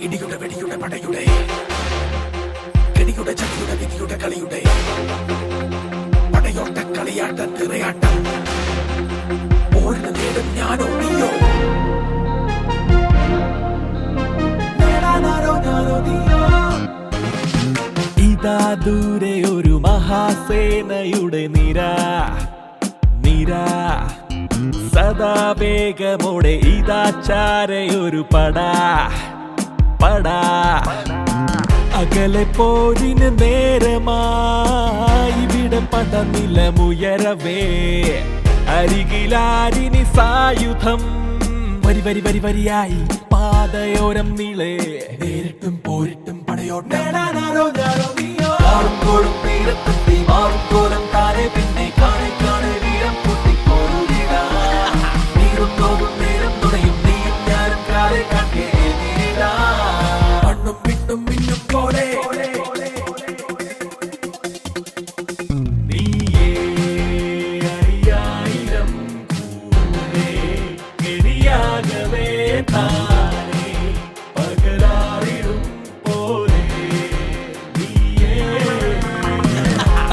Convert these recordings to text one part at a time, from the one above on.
ഇടിയുടെ വെടിയുടെ പടയുടെ കെടിയുടെ ചടിയുടെ വിധിയുടെ കളിയുടെ പടയോട്ട കളിയാട്ട തിറയാട്ടം. പോരിന് നേടും ഞാനോ നീയോ? ഇതാ ദൂരെ ഒരു മഹാസേനയുടെ നിര. നിര. സദാ വേഗമോടെ ഇതാ ചാരയൊരു പട. പട. അകലെ പോരിന് നേരമായി ഇവിടെ പടനിലമുയരവേ അരികിലാരിനി സായുധം. വരി വരി വരി വരിയായി പാതയോരം നീളെ. നേരിട്ടും പോരിട്ടും പടയോട്ടം.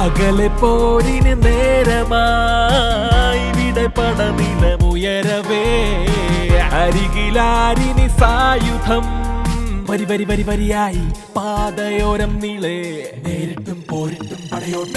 അകലെ പോരിന് നേരമായി ഇവിടെ പടനിലമുയരവേ അരികിലാരിനി സായുധം വരി വരി വരി വരിയായി പാതയോരം നീളെ. നേരിട്ടും പോരിട്ടും പടയോട്ടം.